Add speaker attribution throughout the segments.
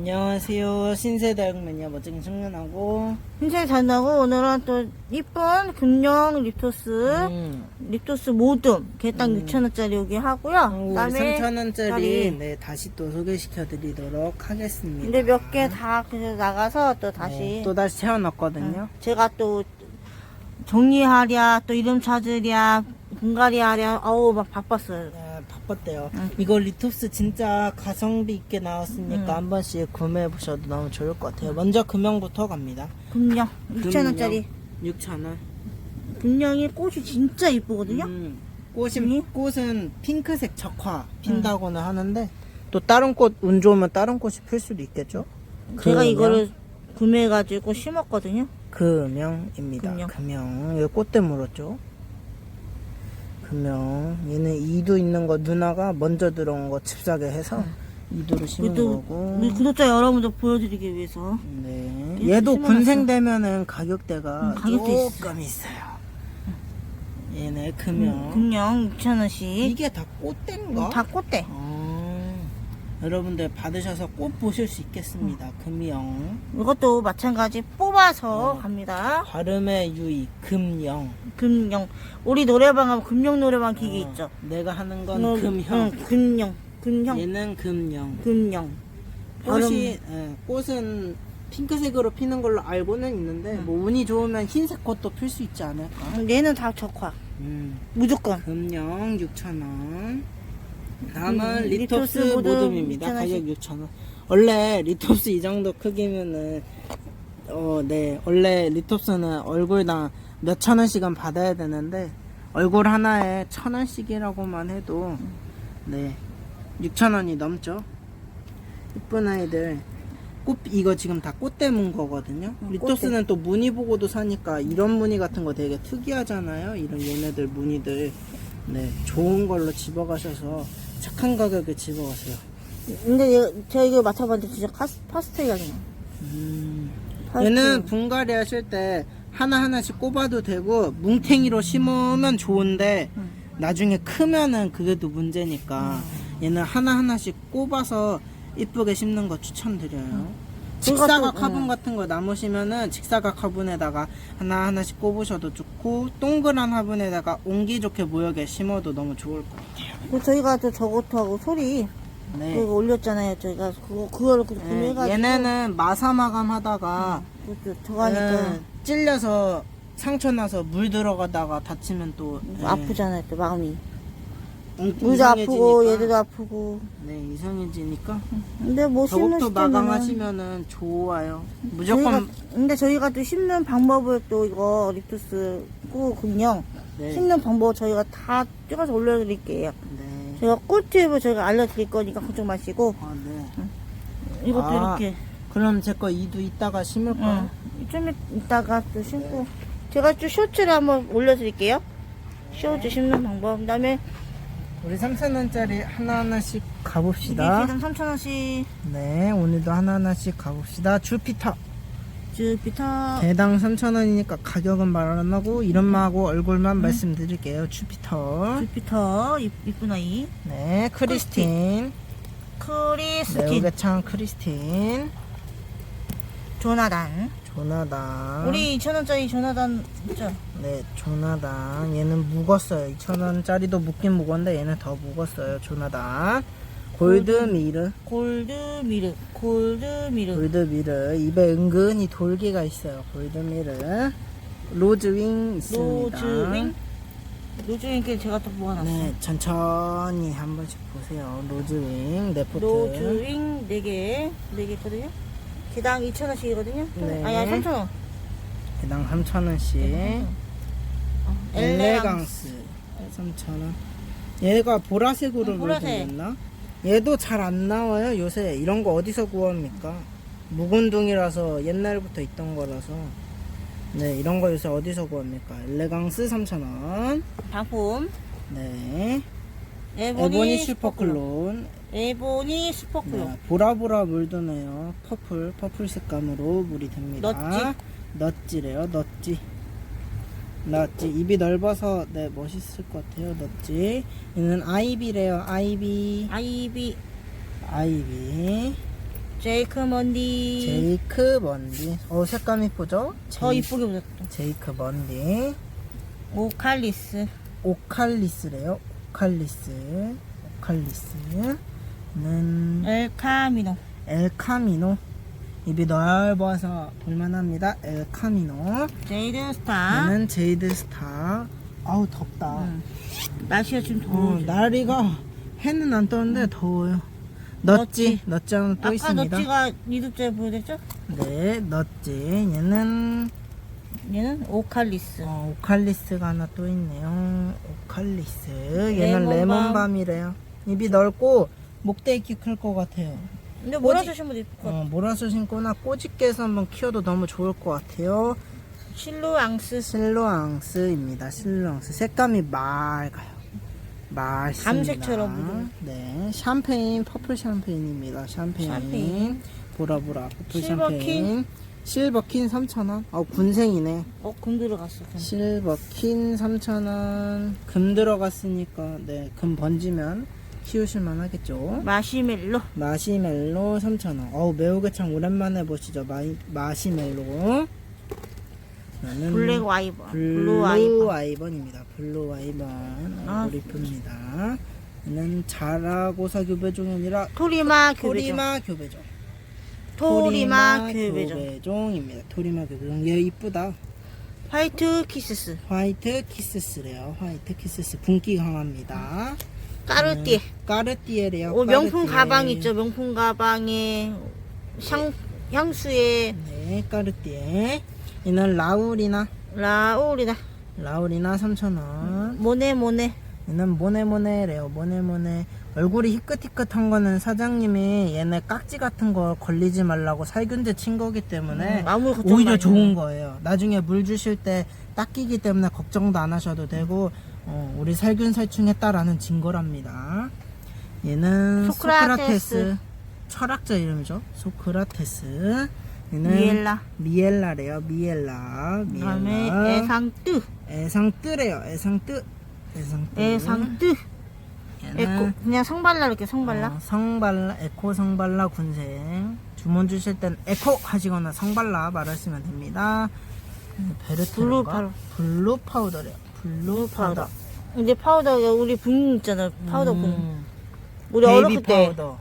Speaker 1: 안녕하세요. 신세대학 매니아 멋진 청년하고
Speaker 2: 신세 잔다고 오늘은 또 이쁜 금령 립토스
Speaker 1: 음,
Speaker 2: 립토스 모듬 개당
Speaker 1: 음.
Speaker 2: 6천원짜리 여기 하고요 그다음에
Speaker 1: 3,000원짜리
Speaker 2: 다리.
Speaker 1: 네, 다시 또 소개시켜 드리도록 하겠습니다.
Speaker 2: 근데 몇 개 다 그냥 나가서 또 다시
Speaker 1: 네, 또 다시 채워 넣었거든요.
Speaker 2: 제가 또 정리하랴 또 이름 찾으랴 분갈이 하랴 어우 막 바빴어요
Speaker 1: 네, 바빴대요.
Speaker 2: 응.
Speaker 1: 이거 리톱스 진짜 가성비 있게 나왔으니까
Speaker 2: 응.
Speaker 1: 한 번씩 구매해 보셔도 너무 좋을 것 같아요. 먼저 금형부터 갑니다.
Speaker 2: 금령 6천원짜리
Speaker 1: 6,000원.
Speaker 2: 금령이 꽃이 진짜 이쁘거든요
Speaker 1: 음, 꽃이,
Speaker 2: 응?
Speaker 1: 꽃은 핑크색 적화 핀다고는 하는데 또 다른 꽃 운 좋으면 다른 꽃이 필 수도 있겠죠?
Speaker 2: 제가
Speaker 1: 금형.
Speaker 2: 이거를 구매해가지고 심었거든요
Speaker 1: 금형입니다.
Speaker 2: 금형.
Speaker 1: 금형. 여기 꽃대 물었죠? 금형. 얘는 이도 있는 거 누나가 먼저 들어온 거 칩사게 해서 이도를 심은
Speaker 2: 그것도
Speaker 1: 거고.
Speaker 2: 우리 구독자 여러분들 보여드리기 위해서
Speaker 1: 네.
Speaker 2: 이렇게
Speaker 1: 얘도
Speaker 2: 심어놨어.
Speaker 1: 군생되면은 가격대가
Speaker 2: 음, 가격대
Speaker 1: 조금 있어요. 얘네 금형.
Speaker 2: 금령 6천원씩
Speaker 1: 이게 다 꽃대인가?
Speaker 2: 다 꽃대
Speaker 1: 아, 여러분들 받으셔서 꽃 보실 수 있겠습니다. 금영.
Speaker 2: 이것도 마찬가지 뽑아서
Speaker 1: 어.
Speaker 2: 갑니다
Speaker 1: 발음의 유의, 금영.
Speaker 2: 금령 우리 노래방 가면 금령 노래방 기계
Speaker 1: 어,
Speaker 2: 있죠
Speaker 1: 내가 하는 건
Speaker 2: 어,
Speaker 1: 금형.
Speaker 2: 응, 금령 금형
Speaker 1: 얘는 금영.
Speaker 2: 금령
Speaker 1: 꽃이, 예, 꽃은 핑크색으로 피는 걸로 알고는 있는데, 뭐 운이 좋으면 흰색 꽃도 필 수 있지 않을까?
Speaker 2: 얘는 다 적화
Speaker 1: 음,
Speaker 2: 무조건
Speaker 1: 금영 6,000원. 다음은
Speaker 2: 음,
Speaker 1: 리톱스
Speaker 2: 리톱스 모듬
Speaker 1: 모듬입니다.
Speaker 2: 6,000원
Speaker 1: 가격
Speaker 2: 씩.
Speaker 1: 6,000원. 원래 리톱스 이 정도 크기면은, 어, 네. 원래 리톱스는 얼굴당 몇천 원씩은 받아야 되는데, 얼굴 하나에 천 원씩이라고만 해도, 네. 6천 원이 넘죠. 이쁜 아이들. 꽃, 이거 지금 다 꽃대 문 거거든요.
Speaker 2: 응,
Speaker 1: 리톱스는 또 무늬 보고도 사니까 이런 무늬 같은 거 되게 특이하잖아요. 이런 얘네들 무늬들. 네. 좋은 걸로 집어가셔서 착한 가격에 집어가세요.
Speaker 2: 근데 얘- 제가 이거 맡아봤는데 진짜 카스, 파스텔이 아니야
Speaker 1: 음.
Speaker 2: 파스텔.
Speaker 1: 얘는 분갈이 하실 때 하나하나씩 꼽아도 되고 뭉탱이로 심으면 좋은데
Speaker 2: 음.
Speaker 1: 나중에 크면은 그게 또 문제니까 얘는 하나하나씩 꼽아서 이쁘게 심는 거 추천드려요. 직사각
Speaker 2: 그것도,
Speaker 1: 화분
Speaker 2: 음.
Speaker 1: 같은 거 남으시면은 직사각 화분에다가 하나 하나씩 꼽으셔도 좋고 동그란 화분에다가 옹기 좋게 모여게 심어도 너무 좋을 것 같아요.
Speaker 2: 그 저희가 또 저것도 하고 소리
Speaker 1: 네.
Speaker 2: 그거 올렸잖아요 저희가. 그거 그거를 그
Speaker 1: 네,
Speaker 2: 구매해가지고.
Speaker 1: 얘네는 마사 마감 하다가
Speaker 2: 그것도 저거 하니까.
Speaker 1: 네, 찔려서 상처 나서 물 들어가다가 다치면 또 네,
Speaker 2: 아프잖아요 또 마음이.
Speaker 1: 이상해지니까.
Speaker 2: 아프고 얘들도 아프고.
Speaker 1: 네 이상해지니까.
Speaker 2: 근데 뭐 심는
Speaker 1: 저것도 마감하시면은 좋아요. 무조건
Speaker 2: 저희가, 근데 저희가 또 심는 방법을 또 이거 립투스 꾸 금령
Speaker 1: 네,
Speaker 2: 심는 방법 저희가 다 찍어서 올려드릴게요.
Speaker 1: 네.
Speaker 2: 제가 꿀팁을 저희가 알려드릴 거니까 걱정 마시고.
Speaker 1: 아, 네.
Speaker 2: 이것도
Speaker 1: 아,
Speaker 2: 이렇게.
Speaker 1: 그럼 제 거 이도 이따가 심을까요?
Speaker 2: 응. 좀 이따가 또 심고. 제가 좀 쇼츠를 한번 올려드릴게요. 쇼츠 심는 방법. 그 다음에
Speaker 1: 우리 3,000원짜리 하나하나씩 가봅시다.
Speaker 2: 이게 기름 3,000원씩.
Speaker 1: 네 오늘도 하나하나씩 가봅시다. 주피터
Speaker 2: 주피터.
Speaker 1: 개당 3,000원이니까 가격은 말 안 하고 이름하고 얼굴만 말씀드릴게요. 주피터.
Speaker 2: 주피터 이- 이쁜 아이.
Speaker 1: 네 크리스틴.
Speaker 2: 크리스틴.
Speaker 1: 매우개창 크리스틴.
Speaker 2: 조나단.
Speaker 1: 조나단.
Speaker 2: 우리 2,000원짜리 조나단 있죠?
Speaker 1: 네 조나단. 얘는 묵었어요. 2,000원짜리도 묵긴 묵었는데 얘는 더 묵었어요. 조나단 골드미르.
Speaker 2: 골드미르 골드미르.
Speaker 1: 골드미르. 입에 은근히 돌기가 있어요. 골드미르. 로즈윙 있습니다.
Speaker 2: 로즈윙? 로즈윙께 제가 또 모아놨어요.
Speaker 1: 네 천천히 한 번씩 보세요. 로즈윙 네포트.
Speaker 2: 로즈윙 4개 4개 있거든요. 개당 2,000원씩이거든요.
Speaker 1: 네.
Speaker 2: 아니 3,000원.
Speaker 1: 개당 3,000원씩. 엘레강스. 3,000원. 얘가 보라색으로
Speaker 2: 응, 보라색.
Speaker 1: 물들였나? 얘도 잘 안 나와요 요새. 이런 거 어디서 구합니까? 묵은둥이라서 옛날부터 있던 거라서. 네 이런 거 요새 어디서 구합니까? 엘레강스 3,000원.
Speaker 2: 방품.
Speaker 1: 네.
Speaker 2: 에보니,
Speaker 1: 에보니
Speaker 2: 슈퍼클론
Speaker 1: 슈퍼클론.
Speaker 2: 에보니 슈퍼클론
Speaker 1: 네, 보라보라 물드네요. 퍼플 퍼플 색감으로 물이 됩니다.
Speaker 2: 넛지?
Speaker 1: 넛지래요 넛지 넛지 입이 넓어서 네 멋있을 것 같아요 넛지 얘는 아이비래요 아이비
Speaker 2: 아이비
Speaker 1: 아이비
Speaker 2: 제이크 먼디.
Speaker 1: 제이크 먼디. 어 색감 이쁘죠?
Speaker 2: 더
Speaker 1: 제이,
Speaker 2: 이쁘게 보셨다.
Speaker 1: 제이크 먼디.
Speaker 2: 오칼리스.
Speaker 1: 오칼리스래요. 오칼리스. 오칼리스는
Speaker 2: 엘카미노.
Speaker 1: 엘카미노. 입이 넓어서 볼만합니다. 엘카미노.
Speaker 2: 제이드 스타.
Speaker 1: 얘는 제이드 스타. 아우 덥다.
Speaker 2: 응. 날씨가 지금
Speaker 1: 어,
Speaker 2: 더워.
Speaker 1: 날이가 해는 안 떠는데 더워요. 넛지, 넛지 하나 또
Speaker 2: 아까
Speaker 1: 있습니다.
Speaker 2: 너찌가 이두째 보여줬죠?
Speaker 1: 네, 넛지. 얘는
Speaker 2: 얘는 오칼리스.
Speaker 1: 어, 오칼리스가 하나 또 있네요. 오칼리스. 얘는
Speaker 2: 레몬밤.
Speaker 1: 레몬밤이래요. 입이 넓고 목대 키클것 같아요.
Speaker 2: 근데 몰아주신 분도 있을 것 같아.
Speaker 1: 어, 모라수 신거나 꼬집게서 한번 키워도 너무 좋을 것 같아요.
Speaker 2: 실루앙스.
Speaker 1: 실로앙스입니다. 실로앙스. 색감이 맑아요. 맑습니다.
Speaker 2: 감색처럼 묻은.
Speaker 1: 네, 샴페인, 퍼플 샴페인입니다. 샴페인.
Speaker 2: 샴페인.
Speaker 1: 보라보라, 퍼플
Speaker 2: 실버킨.
Speaker 1: 샴페인. 실버킨 3,000원. 어, 군생이네.
Speaker 2: 어, 금 들어갔어. 금.
Speaker 1: 실버킨 3,000원. 금 들어갔으니까, 네, 금 번지면 키우실만 하겠죠.
Speaker 2: 마시멜로.
Speaker 1: 마시멜로 3,000원. 어우, 매우개창 오랜만에 보시죠. 마이, 마시멜로. 나는
Speaker 2: 블랙 와이번. 블루
Speaker 1: 블루
Speaker 2: 와이번.
Speaker 1: 아이번입니다. 블루 아이번.
Speaker 2: 아.
Speaker 1: 얼굴 이쁩니다. 얘는 자라고사 교배종이 아니라
Speaker 2: 토리마 교배종.
Speaker 1: 토리마 교배종.
Speaker 2: 토리마 교배종.
Speaker 1: 교배종 입니다. 토리마 교배종. 얘 이쁘다.
Speaker 2: 화이트 키스스.
Speaker 1: 화이트 키스스래요. 화이트 키스스. 분기 강합니다.
Speaker 2: 까르띠에.
Speaker 1: 까르띠에래요.
Speaker 2: 오, 명품
Speaker 1: 까르띠에.
Speaker 2: 가방 있죠. 명품 가방에 향, 향수에
Speaker 1: 네, 까르띠에. 얘는 라울이나
Speaker 2: 라울이다.
Speaker 1: 라울이나 3,000원.
Speaker 2: 모네 모네.
Speaker 1: 얘는 모네모네래요. 모네모네. 얼굴이 희끗희끗한 거는 사장님이 얘네 깍지 같은 거 걸리지 말라고 살균제 친 거기 때문에
Speaker 2: 음, 아무
Speaker 1: 오히려 좋은 거예요. 나중에 물 주실 때 닦이기 때문에 걱정도 안 하셔도 되고 어, 우리 살균 살충했다라는 증거랍니다. 얘는
Speaker 2: 소크라테스.
Speaker 1: 소크라테스. 철학자 이름이죠. 소크라테스. 얘는
Speaker 2: 미엘라.
Speaker 1: 미엘라래요. 미엘라. 미엘라.
Speaker 2: 애상뜨.
Speaker 1: 애상뜨래요. 애상뜨. 애상뜨.
Speaker 2: 애상뜨. 에코 그냥 성발라 이렇게 성발라.
Speaker 1: 어, 성발라 에코 성발라 군생 주문 주실 땐 에코 하시거나 성발라 말하시면 됩니다. 베르테인가
Speaker 2: 블루 파우-
Speaker 1: 블루 파우더래요. 블루 파우더.
Speaker 2: 파우더. 이제 파우더가 우리 분 있잖아. 파우더 분.
Speaker 1: 음,
Speaker 2: 우리
Speaker 1: 베이비
Speaker 2: 어렸을 때
Speaker 1: 파우더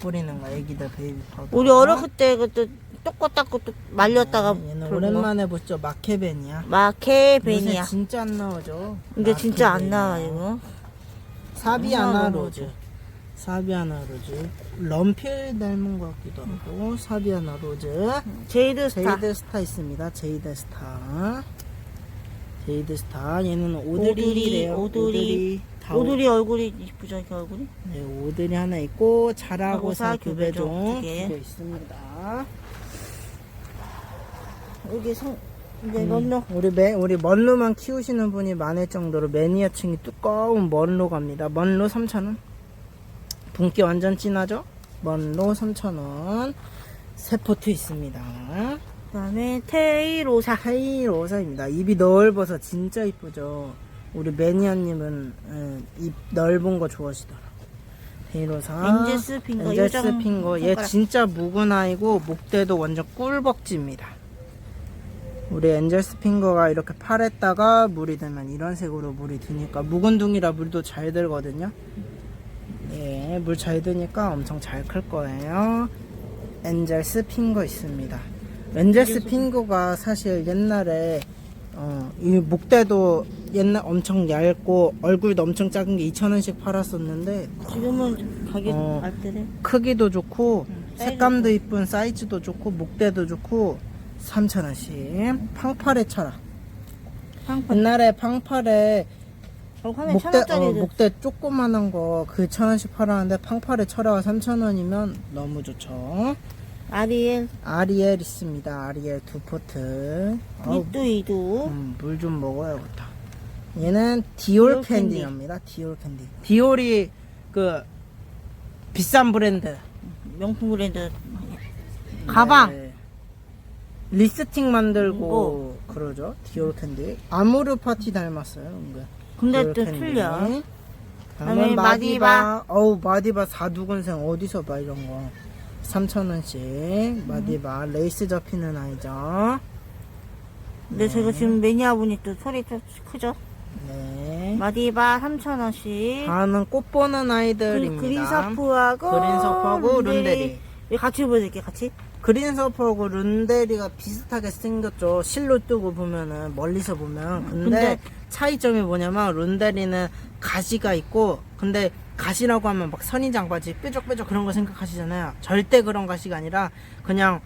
Speaker 1: 뿌리는 거 애기들 베이비 파우더.
Speaker 2: 우리 어렸을 때 그때 똑꼬 닦고 또 말렸다가
Speaker 1: 얘는
Speaker 2: 그런 거.
Speaker 1: 오랜만에 보죠 마케벤이야.
Speaker 2: 마케베니아.
Speaker 1: 요새 진짜 안 나오죠.
Speaker 2: 이게 진짜 안
Speaker 1: 마케베니아.
Speaker 2: 나와 이거.
Speaker 1: 사비아나
Speaker 2: 안
Speaker 1: 로즈. 사비아나 로즈. 럼필 닮은 것 같기도 하고 사비아나 로즈.
Speaker 2: 제이드 스타.
Speaker 1: 제이드 스타 있습니다. 제이드 스타. 제이드 스타. 얘는 오드리래요.
Speaker 2: 오드리.
Speaker 1: 다
Speaker 2: 오드리 얼굴이 이쁘죠 이렇게 얼굴이.
Speaker 1: 네, 오드리 하나 있고 자라고사
Speaker 2: 자라고사
Speaker 1: 교배종
Speaker 2: 교배종 두두 개.
Speaker 1: 개 있습니다.
Speaker 2: 여기 성 이제
Speaker 1: 음.
Speaker 2: 런너
Speaker 1: 우리 매, 우리 먼로만 키우시는 분이 많을 정도로 매니아층이 두꺼운 먼로 갑니다. 먼로 3,000원. 분기 완전 진하죠? 먼로 3,000원. 세포트 있습니다.
Speaker 2: 그 다음에 테이로사.
Speaker 1: 하이로사입니다. 입이 넓어서 진짜 이쁘죠. 우리 매니아님은 예, 입 넓은 거 좋아하시더라. 헤이로사.
Speaker 2: 엔젤스 핑거,
Speaker 1: 엔젤스
Speaker 2: 요정
Speaker 1: 핑거. 얘
Speaker 2: 손가락.
Speaker 1: 진짜 묵은 아이고 목대도 완전 꿀벅지입니다. 우리 엔젤스 핑거가 이렇게 팔에다가 물이 들면 이런 색으로 물이 드니까 묵은 둥이라 물도 잘 들거든요. 예, 물 잘 드니까 엄청 잘 클 거예요. 엔젤스 핑거 있습니다. 엔젤스 핑거가 사실 옛날에 어, 이 목대도 옛날 엄청 얇고 얼굴도 엄청 작은 게 2,000원씩 팔았었는데
Speaker 2: 지금은 가격
Speaker 1: 어.
Speaker 2: 알뜰해.
Speaker 1: 크기도 좋고
Speaker 2: 사이즈도
Speaker 1: 색감도 이쁜 사이즈도 좋고 목대도 좋고 3,000원씩 팡팔의 철학
Speaker 2: 팡팡.
Speaker 1: 옛날에 팡팔에
Speaker 2: 어,
Speaker 1: 목대,
Speaker 2: 천
Speaker 1: 어, 목대 조그만한 거그 천원씩 팔았는데 팡팔의 철화가 3천원이면 너무 좋죠
Speaker 2: 아리엘?
Speaker 1: 아리엘 있습니다. 아리엘 두 포트. 어우,
Speaker 2: 이두 이두.
Speaker 1: 음, 물 좀 먹어야겠다. 얘는 디올
Speaker 2: 디올 캔디.
Speaker 1: 캔디입니다. 디올 캔디. 디올이 그 비싼 브랜드.
Speaker 2: 명품 브랜드. 가방.
Speaker 1: 네. 립스틱 만들고
Speaker 2: 뭐.
Speaker 1: 그러죠. 디올 캔디. 아모르 파티 닮았어요 은근.
Speaker 2: 근데
Speaker 1: 디올
Speaker 2: 또
Speaker 1: 캔디.
Speaker 2: 틀려.
Speaker 1: 다음은
Speaker 2: 다음에
Speaker 1: 마디바.
Speaker 2: 마디바.
Speaker 1: 어우 마디바 사두근생 어디서 봐 이런 거 3,000원씩 마디바 레이스 접히는 아이죠.
Speaker 2: 근데 제가 지금 매니아분이 또 소리 좀 크죠?
Speaker 1: 네.
Speaker 2: 마디바 3,000원씩.
Speaker 1: 다음은 꽃 보는 아이들입니다.
Speaker 2: 그린서프하고
Speaker 1: 그린서프하고 룬데리.
Speaker 2: 이거 같이 보여드릴게요, 같이.
Speaker 1: 그린서프하고 룬데리가 비슷하게 생겼죠. 실로 뜨고 보면은 멀리서 보면. 근데,
Speaker 2: 근데-
Speaker 1: 차이점이 뭐냐면 룬데리는 가시가 있고 근데 가시라고 하면 막 선인장 바지 뾰족뾰족 그런 거 생각하시잖아요. 절대 그런 가시가 아니라 그냥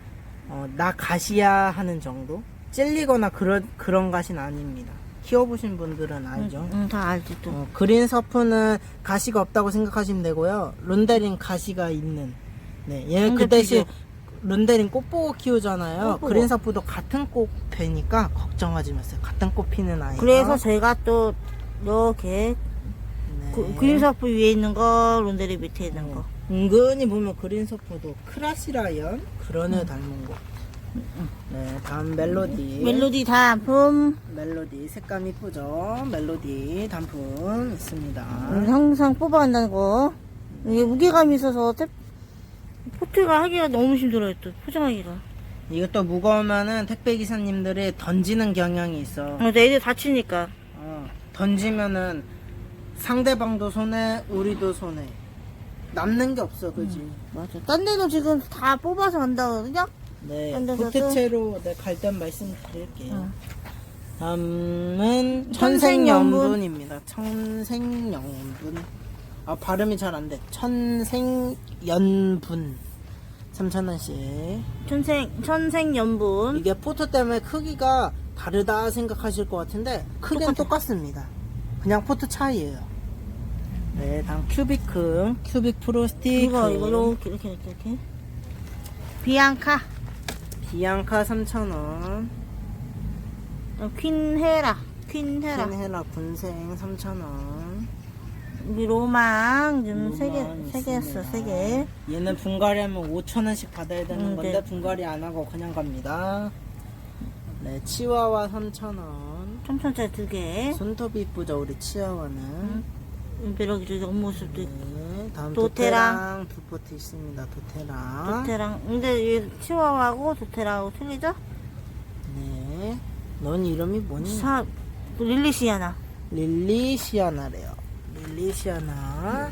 Speaker 1: 어, 나 가시야 하는 정도. 찔리거나 그런 그런 가시는 아닙니다. 키워보신 분들은 알죠.
Speaker 2: 응, 다 알지, 또.
Speaker 1: 어, 그린 서프는 가시가 없다고 생각하시면 되고요. 룬데린 가시가 있는. 네, 얘는 그 대신
Speaker 2: 비교.
Speaker 1: 룬데린 꽃 보고 키우잖아요.
Speaker 2: 꽃 보고.
Speaker 1: 그린 서프도 같은 꽃 되니까 걱정하지 마세요. 같은 꽃 피는 아이.
Speaker 2: 그래서 제가 또, 이렇게,
Speaker 1: 네.
Speaker 2: 그, 그린서프 위에 있는 거, 론데리 밑에 있는 거.
Speaker 1: 은근히 보면 그린 서프도 크라시라이언 그런 애 닮은 거. 네, 다음 멜로디.
Speaker 2: 멜로디 단품.
Speaker 1: 멜로디 색감 이쁘죠? 멜로디 단품 있습니다.
Speaker 2: 음, 항상 뽑아간다는 거. 이게 무게감이 있어서, 탭- 포트가 하기가 너무 힘들어요, 또, 포장하기가.
Speaker 1: 이것도 무거우면은 택배 기사님들이 던지는 경향이 있어.
Speaker 2: 어, 애들 다치니까.
Speaker 1: 어, 던지면은 상대방도 손해, 우리도 손해. 남는 게 없어, 그지?
Speaker 2: 맞아. 딴 데도 지금 다 뽑아서 간다거든요?
Speaker 1: 네,
Speaker 2: 딴 데서도?
Speaker 1: 포트채로 네, 갈땐 말씀드릴게요.
Speaker 2: 어.
Speaker 1: 다음은
Speaker 2: 천생연분.
Speaker 1: 천생연분입니다. 천생연분. 아 발음이 잘 안 돼. 천생연분. 3,000원씩.
Speaker 2: 천생, 천생연분.
Speaker 1: 이게 포토 때문에 크기가 다르다 생각하실 것 같은데 크기는. 똑같습니다. 그냥 포토 차이예요. 네, 다음 큐비크, 큐빅 프로스틱,
Speaker 2: 이거, 이거, 이렇게, 이렇게, 이렇게, 이렇게. 비앙카.
Speaker 1: 비앙카 3,000원,
Speaker 2: 어, 퀸헤라. 퀸헤라.
Speaker 1: 퀸헤라 군생 3,000원.
Speaker 2: 여기 로망 좀세 개,
Speaker 1: 로망
Speaker 2: 세 개. 세.
Speaker 1: 얘는 분갈이 하면 5,000원씩 받아야 되는
Speaker 2: 음,
Speaker 1: 건데
Speaker 2: 네.
Speaker 1: 분갈이 안 하고 그냥 갑니다. 네, 치와와 3,000원.
Speaker 2: 천천짜리 두 개.
Speaker 1: 손톱이 이쁘죠, 우리 치와와는.
Speaker 2: 벼락이 저기 옆모습도 있고.
Speaker 1: 네, 다음
Speaker 2: 도테랑.
Speaker 1: 도테랑 두 포트 있습니다. 도테랑.
Speaker 2: 도테랑. 근데 얘 치와와하고 도테랑하고 틀리죠?
Speaker 1: 네. 넌 이름이 뭐니?
Speaker 2: 사, 릴리시아나.
Speaker 1: 릴리시아나래요. 릴리시아나.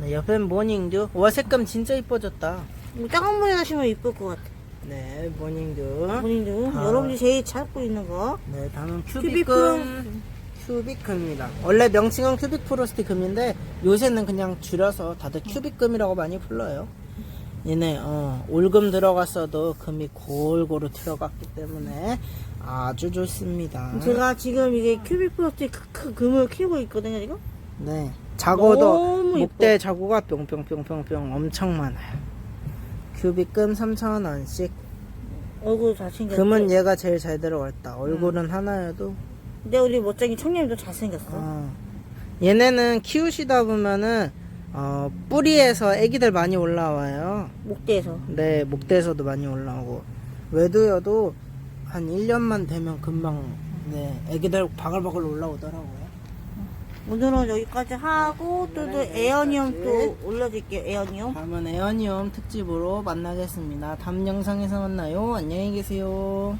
Speaker 1: 네, 옆엔 모닝듀. 와 색감 진짜 이뻐졌다.
Speaker 2: 이거 작은 물에 하시면 이쁠 것 같아.
Speaker 1: 네, 모닝듀.
Speaker 2: 본인도.
Speaker 1: 아.
Speaker 2: 여러분이 제일 찾고 있는 거.
Speaker 1: 네, 다음은
Speaker 2: 큐비금.
Speaker 1: 큐비금. 큐비금입니다. 원래 명칭은 큐빅 프로스티 금인데 요새는 그냥 줄여서 다들 큐비금이라고 많이 불러요. 얘네 어, 올금 들어갔어도 금이 골고루 들어갔기 때문에 아주 좋습니다.
Speaker 2: 제가 지금 이게 큐빅 프로스틱 크- 크- 금을 키우고 있거든요, 지금.
Speaker 1: 네, 자고도
Speaker 2: 너무
Speaker 1: 목대 자구가 뿅뿅뿅뿅뿅 엄청 많아요. 큐비금 3,000원씩.
Speaker 2: 얼굴 다 챙겼어.
Speaker 1: 금은 얘가 제일 잘 들어갔다. 얼굴은 하나여도
Speaker 2: 근데 우리 멋쟁이 청년도 잘생겼어.
Speaker 1: 어. 얘네는 키우시다 보면은 어, 뿌리에서 애기들 많이 올라와요.
Speaker 2: 목대에서.
Speaker 1: 네, 목대에서도 많이 올라오고 외도여도 한 1년만 되면 금방 네, 애기들 바글바글 올라오더라고요.
Speaker 2: 오늘은 여기까지 하고 또, 또
Speaker 1: 오늘은
Speaker 2: 에어니엄 또. 올려드릴게요, 에어니엄.
Speaker 1: 다음은 에어니움 특집으로 만나겠습니다. 다음 영상에서 만나요. 안녕히 계세요.